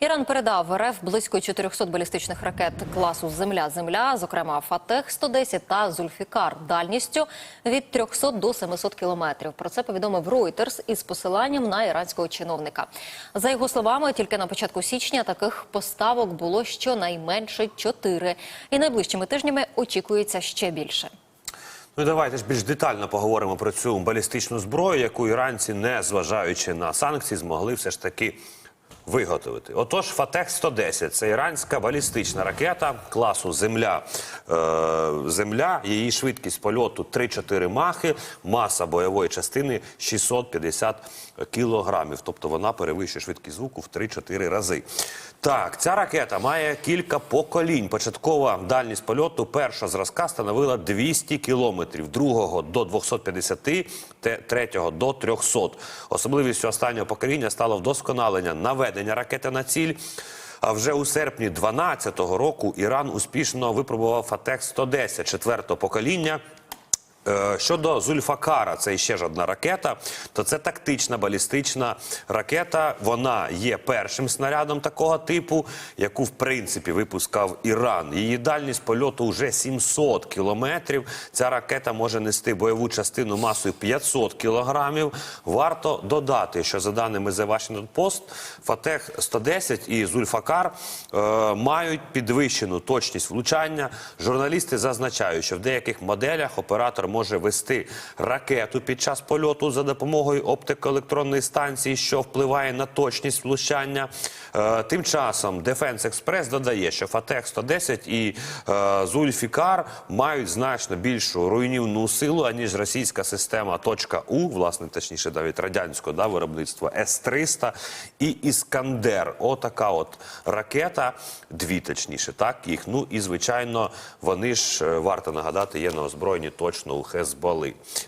Іран передав РФ близько 400 балістичних ракет класу Земля-Земля, зокрема Фатех 110 та Зульфікар, дальністю від 300 до 700 кілометрів. Про це повідомив Reuters із посиланням на іранського чиновника. За його словами, тільки на початку січня таких поставок було щонайменше чотири, і найближчими тижнями очікується ще більше. Ну давайте ж більш детально поговоримо про цю балістичну зброю, яку іранці, не зважаючи на санкції, змогли все ж таки виготовити. Отож, Фатех 110 це іранська балістична ракета класу Земля. Е, Земля, її швидкість польоту 3-4 махи, маса бойової частини 650 кілограмів. Тобто вона перевищує швидкість звуку в 3-4 рази. Так, ця ракета має кілька поколінь. Початкова дальність польоту першого зразка становила 200 кілометрів, другого до 250, третього до 300. Особливістю останнього покоління стало вдосконалення наведення ракети на ціль. А вже у серпні 2012 року Іран успішно випробував Фатех 110 четвертого покоління. Е, Щодо Зульфакара, це ще ж одна ракета, то це тактична балістична ракета. Вона є першим снарядом такого типу, яку в принципі випускав Іран. Її дальність польоту вже 700 кілометрів. Ця ракета може нести бойову частину масою 500 кілограмів. Варто додати, що за даними The Washington Post, Фатех 110 і Зульфакар е, мають підвищену точність влучання. Журналісти зазначають, що в деяких моделях оператор може вести ракету під час польоту за допомогою оптико-електронної станції, що впливає на точність влучання. Е, тим часом Defense Express додає, що Фатех 110 і е, Зульфікар мають значно більшу руйнівну силу, аніж російська система .У, власне, точніше, навіть радянського да, виробництва С-300 і Іскандер. Отака от ракета, дві точніше, так їх. Ну і звичайно, вони ж е, варто нагадати, є на озброєнні точно у Хезболи.